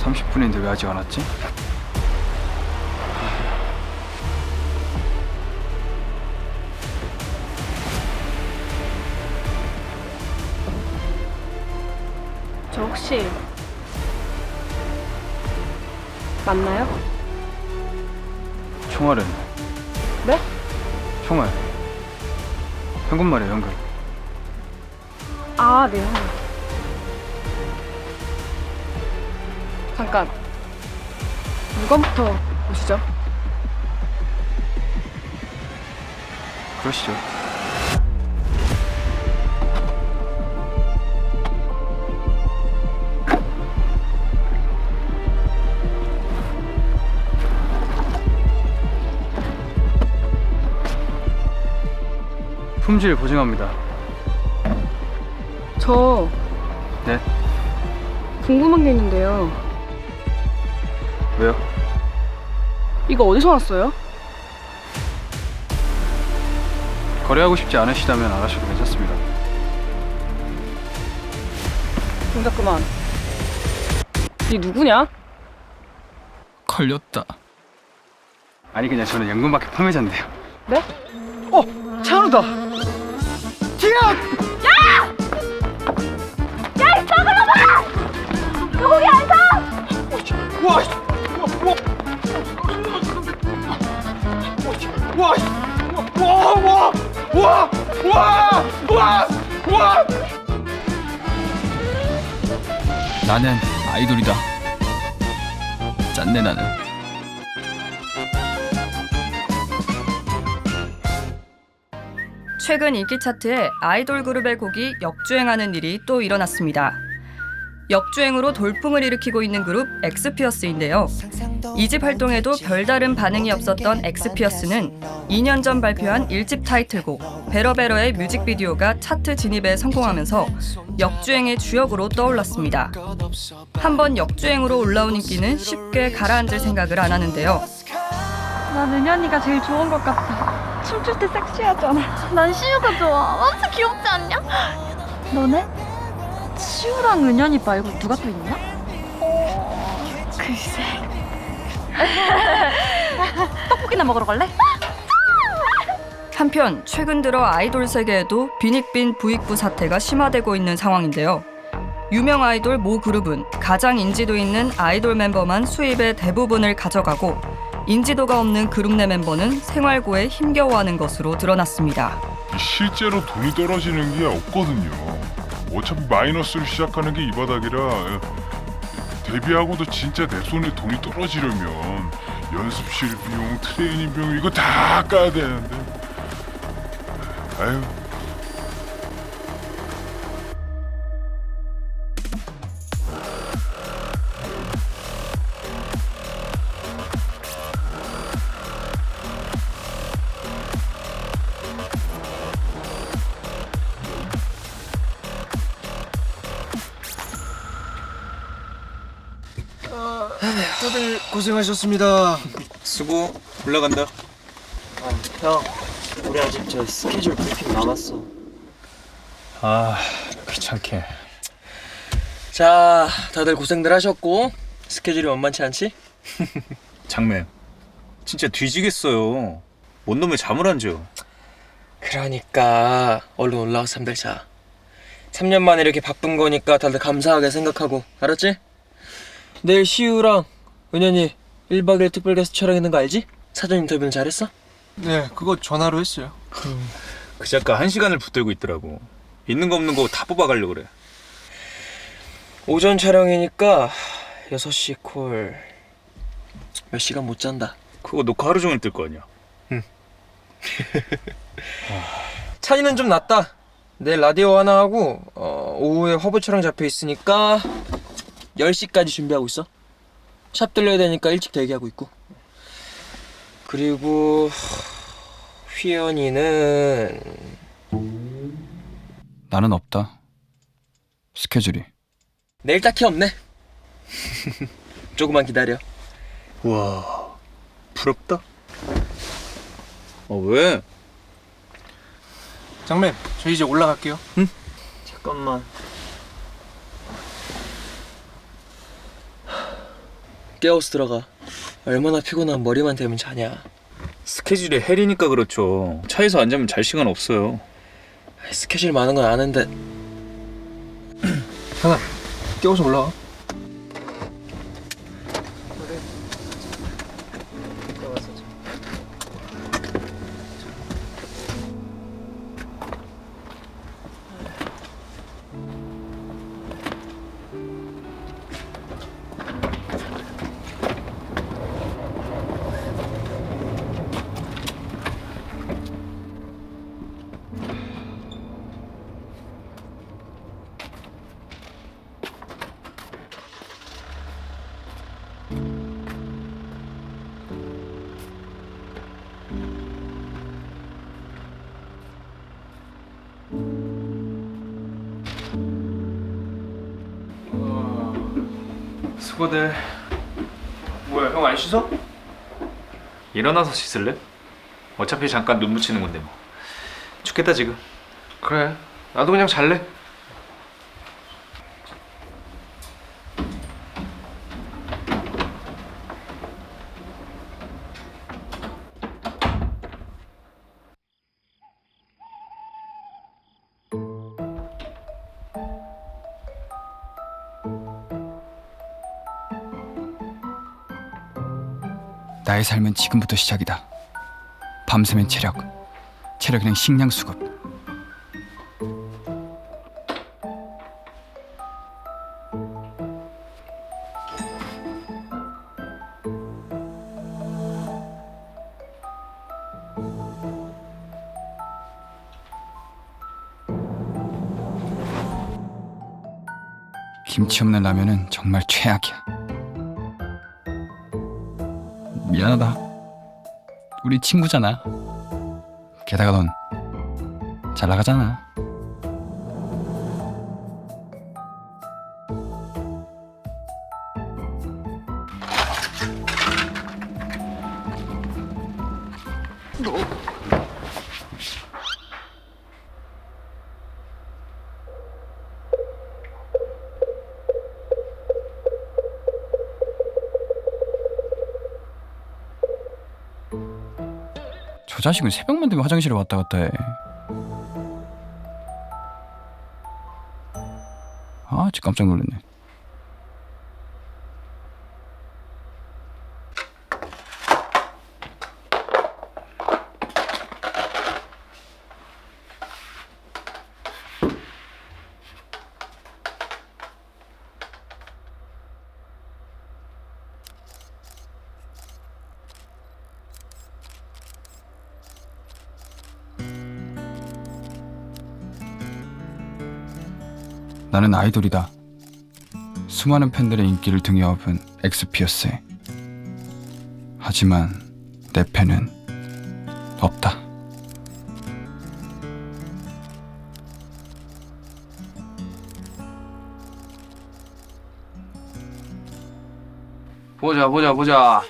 30분인데 왜 아직 안 왔지? 저 혹시 맞나요? 총알은? 네? 총알. 현금 말이에요, 현금. 아, 네. 잠깐. 물건부터 보시죠. 그러시죠. 품질 보증합니다. 저 네? 궁금한 게 있는데요. 왜요? 이거 어디서 왔어요? 거래하고 싶지 않으시다면 안 하셔도 괜찮습니다. 동작 그만. 네 누구냐? 걸렸다. 아니 그냥 저는 연금마켓 판매자인데요. 네? 어, 차은우다. 야! 야, 이 썩으러 봐! 너 거기 안 서! 와, 씨. 와, 씨. 와, 와, 와, 와, 와, 와, 와. 나는 아이돌이다. 짠내 나는. 최근 인기 차트에 아이돌 그룹의 곡이 역주행하는 일이 또 일어났습니다. 역주행으로 돌풍을 일으키고 있는 그룹 엑스피어스인데요. 이 집 활동에도 별다른 반응이 없었던 엑스피어스는 2년 전 발표한 1집 타이틀곡 베러베러의 뮤직비디오가 차트 진입에 성공하면서 역주행의 주역으로 떠올랐습니다. 한번 역주행으로 올라온 인기는 쉽게 가라앉을 생각을 안 하는데요. 난 은현이가 제일 좋은 것 같아. 춤출 때 섹시하잖아. 난 시우가 좋아. 완전 귀엽지 않냐? 너네? 시우랑 은현이 말고 누가 또 있나? 어... 글쎄. 떡볶이나 먹으러 갈래? 한편 최근 들어 아이돌 세계에도 빈익빈 부익부 사태가 심화되고 있는 상황인데요. 유명 아이돌 모 그룹은 가장 인지도 있는 아이돌 멤버만 수입의 대부분을 가져가고 인지도가 없는 그룹 내 멤버는 생활고에 힘겨워하는 것으로 드러났습니다. 실제로 돈이 떨어지는 게 없거든요. 어차피 마이너스로 시작하는 게 이 바닥이라 예, 데뷔하고도 진짜 내 손에 돈이 떨어지려면 연습실 비용, 트레이닝 비용 이거 다 까야 되는데. 아유. 다들 고생하셨습니다. 수고 올라간다 형, 우리 아직 저 스케줄 브리핑 남았어. 아 귀찮게 자, 다들 고생들 하셨고 스케줄이 만만치 않지? 장맨 진짜 뒤지겠어요 뭔 놈의 잠을 안 줘. 그러니까 얼른 올라와 서 잠들 자. 3년 만에 이렇게 바쁜 거니까 다들 감사하게 생각하고 알았지? 내일 시우랑 은현이 1박 2일 특별 게스트 촬영했는 거 알지? 사전 인터뷰는 잘했어? 네, 그거 전화로 했어요. 그 작가 한 시간을 붙들고 있더라고 있는 거 없는 거 다 뽑아가려고 그래 오전 촬영이니까 6시 콜. 몇 시간 못 잔다. 그거 녹화 하루 종일 뜰 거 아니야 찬이는 좀 낫다. 내일 라디오 하나 하고 어, 오후에 화보 촬영 잡혀 있으니까 10시까지 준비하고 있어. 샵 들려야 되니까 일찍 대기하고 있고. 그리고 휘연이는 나는 없다. 스케줄이. 내일 딱히 없네. 조금만 기다려. 우와 부럽다 어 왜? 장맨, 저 이제 올라갈게요. 잠깐만. 깨워서 들어가. 얼마나 피곤한 머리만 대면 자냐. 스케줄이 헬이니까 그렇죠. 차에서 안 자면 잘 시간 없어요. 스케줄 많은 건 아는데 하나 깨워서 올라와. 수고들. 뭐야 형 안 씻어? 일어나서 씻을래? 어차피 잠깐 눈 붙이는 건데 뭐. 죽겠다 지금. 그래 나도 그냥 잘래 나의 삶은 지금부터 시작이다. 밤새면 체력, 체력이랑 식량 수급. 김치 없는 라면은 정말 최악이야. 미안하다. 우리 친구잖아. 게다가 넌 잘 나가잖아. 저 자식은 새벽만 되면 화장실에 왔다 갔다 해. 아, 진짜 깜짝 놀랐네. 나는 아이돌이다. 수많은 팬들의 인기를 등에 업은 엑스피어스에. 하지만 내 팬은 없다. 보자 보자 보자.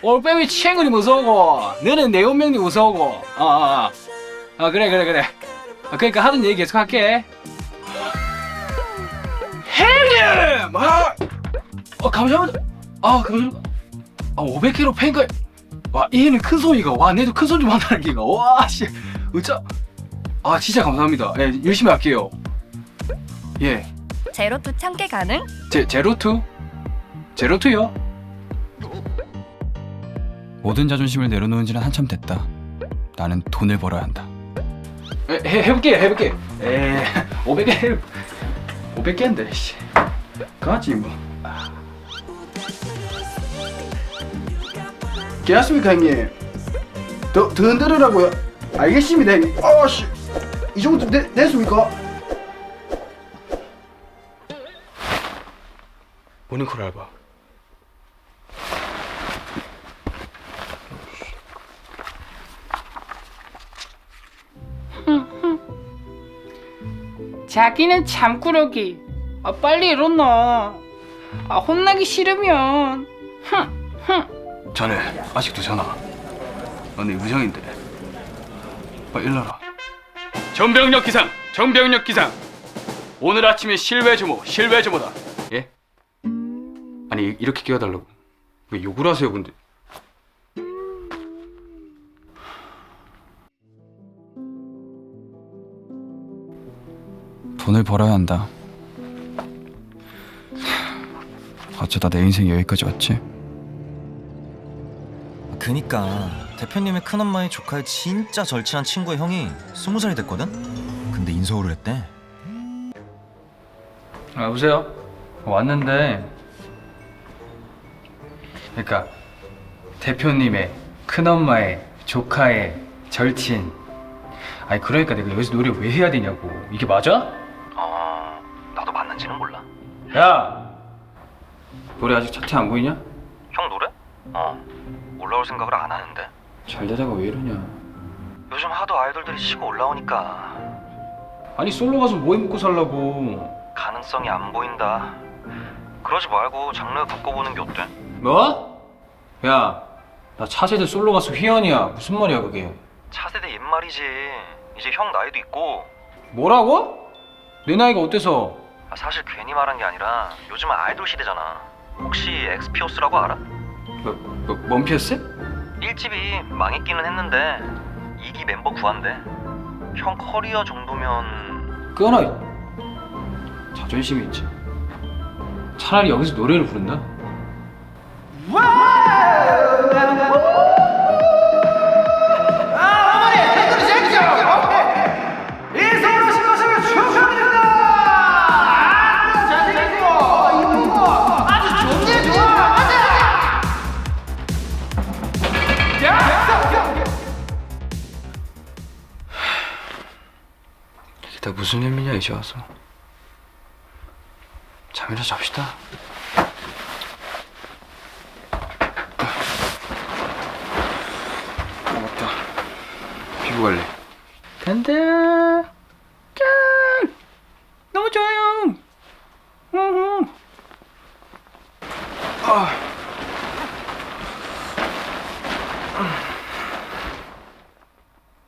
올빼미 챙은이 무서우고 너는 내 운명이 무서우고. 아, 아, 아. 아 그래 그래 그래. 아, 그러니까 하던 얘기 계속 할게. 어 감사합니다. 아 감사합니다. 아 500kg 팬가. 와 얘는 큰 손이가. 와 내도 큰 손 좀 한다는 기가. 와 씨. 어짜. 아 진짜 감사합니다. 예 열심히 할게요. 예. 제로투 참깨 가능? 제 제로투 제로투요. 모든 자존심을 내려놓은 지는 한참 됐다. 나는 돈을 벌어야 한다. 해, 해- 해볼게 해볼게 에 500개 해 500개인데 씨 가지 뭐 괜찮습니까 형님 더, 더 흔들으라고요 알겠습니다 형님 아씨 이 정도 되, 됐습니까? 모닝콜 알바 자기는 잠꾸러기. 아 빨리 일어나. 아 혼나기 싫으면. 자네 아직도 자나? 너네 의정인데. 빨리 일어나 전병력 기상 전병력 기상. 오늘 아침에 실외 주모 실외 주모다. 예? 아니 이렇게 끼워달라고. 왜 욕을 하세요 근데? 돈을 벌어야 한다. 어쩌다 내 인생이 여기까지 왔지 그니까 대표님의 큰엄마의 조카의 진짜 절친한 친구의 형이 스무 살이 됐거든? 근데 인서울을 했대 아, 여보세요? 왔는데 그러니까 대표님의 큰엄마의 조카의 절친 아니 그러니까 내가 여기서 노래 왜 해야 되냐고 이게 맞아? 어... 나도 맞는지는 몰라 야 노래 아직 차트 안 보이냐? 형 노래? 어 올라올 생각을 안 하는데. 잘 되다가 왜 이러냐. 요즘 하도 아이돌들이 치고 올라오니까. 아니 솔로 가서 뭐 해먹고 살라고. 가능성이 안 보인다. 그러지 말고 장르 바꿔보는 게 어때? 뭐? 야 나 차세대 솔로 가수 휘연이야. 무슨 말이야 그게? 차세대 옛말이지. 이제 형 나이도 있고. 뭐라고? 내 나이가 어때서? 아, 사실 괜히 말한 게 아니라 요즘은 아이돌 시대잖아. 혹시 엑스피오스라고 알아? 뭐, 뭐, 먼피어스? 1집이 망했기는 했는데 2기 멤버 구한대. 형 커리어 정도면 끊어 자존심이 있지. 차라리 여기서 노래를 부른다 무슨 의미냐 이제 와서. 잠이나 잡시다. 아 맞다. 피부 관리. 간다 짠! 너무 좋아요! 우후. 아.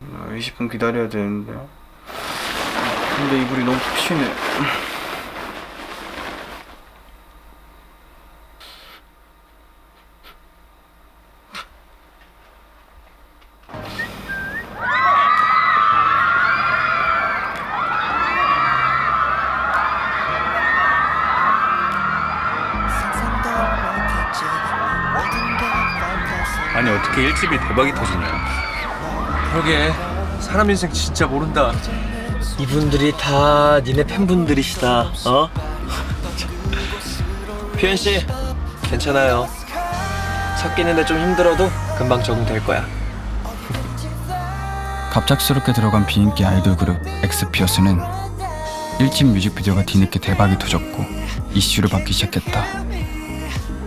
아, 20분 기다려야 되는데 근데 이불이 너무 푹 쉬네 아니 어떻게 1집이 대박이 터지냐? 그러게. 사람 인생 진짜 모른다 이분들이 다 니네 팬분들이시다 어? 피현씨 괜찮아요 섞이는데 좀 힘들어도 금방 적응될 거야 갑작스럽게 들어간 비인기 아이돌 그룹 엑스피어스는 1집 뮤직비디오가 뒤늦게 대박이 터졌고 이슈를 받기 시작했다.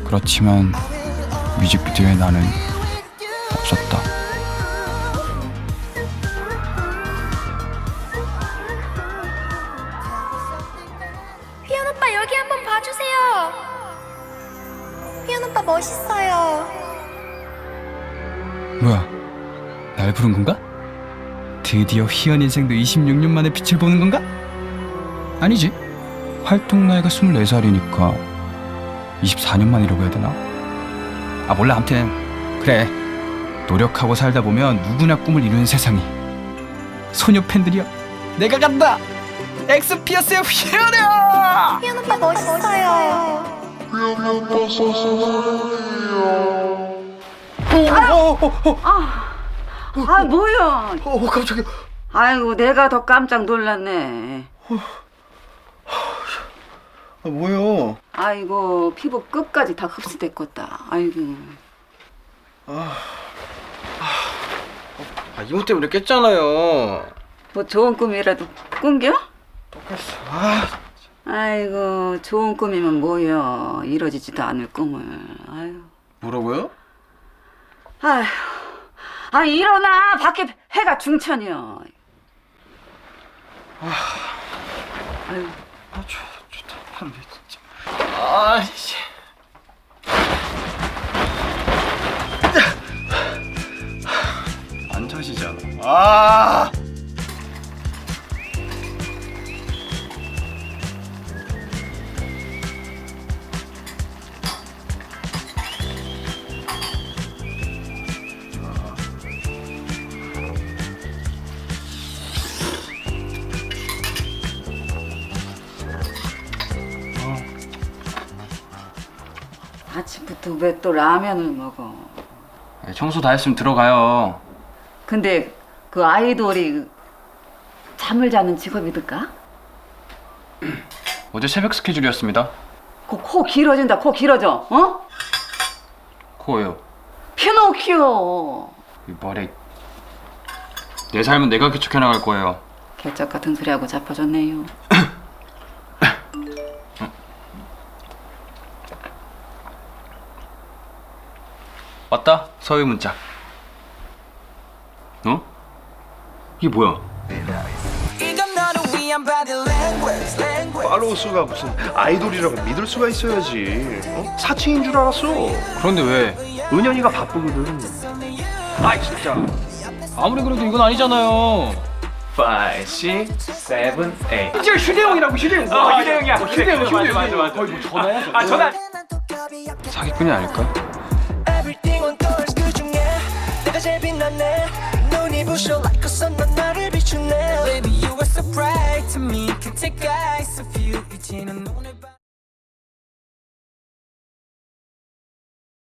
그렇지만 뮤직비디오에 나는 없었다. 부른 건가? 드디어 희연 인생도 26년 만에 빛을 보는 건가? 아니지. 활동 나이가 24살이니까 24년 만이라고 해야 되나? 아 몰라 아무튼 그래 노력하고 살다 보면 누구나 꿈을 이루는 세상이 소녀 팬들이여 내가 간다 엑스피어스의 희연이야 휘연 오빠 멋있어요. 아 뭐야? 어 깜짝이야 아이고 내가 더 깜짝 놀랐네. 아 뭐야 아이고 피부 끝까지 다 흡수됐겠다. 아이고. 아 이모 때문에 깼잖아요 뭐 좋은 꿈이라도 꾼겨? 똑같어 아 아이고 좋은 꿈이면 뭐여 이루어지지도 않을 꿈을. 아유. 뭐라고요? 아휴. 아 일어나. 밖에 해가 중천이여. 아유. 아 좋다 좋다 한데 진짜. 아씨. 안 차시잖아 아 왜 또 라면을 먹어? 네, 청소 다 했으면 들어가요. 근데 그 아이돌이 잠을 자는 직업이들까? 어제 새벽 스케줄이었습니다. 코, 코 길어진다. 코 길어져. 어? 코예요. 피노키오. 이 머리. 내 삶은 내가 개척해 나갈 거예요. 개쩍 같은 소리하고 잡아줬네요. 왔다. 서희 문자. 어? 이게 뭐야? 팔로우 수가 무슨 아이돌이라고 믿을 수가 있어야지. 어? 사칭인 줄 알았어. 그런데 왜? 은현이가 바쁘거든. 아 진짜. 아무리 그래도 이건 아니잖아요. 5, 6, 7, 8저 휴대용이라고 휴대용. 어, 휴대용이야. 휴대용 맞아, 휴대용. 맞아, 맞아. 거의 뭐 전화야. 아 전화 사기꾼이 아닐까? 내가 제일 빛나네 눈이 부셔 like a sun 넌 나를 비추네 Baby you are so bright to me Can take eyes off you 이제는 오늘 밤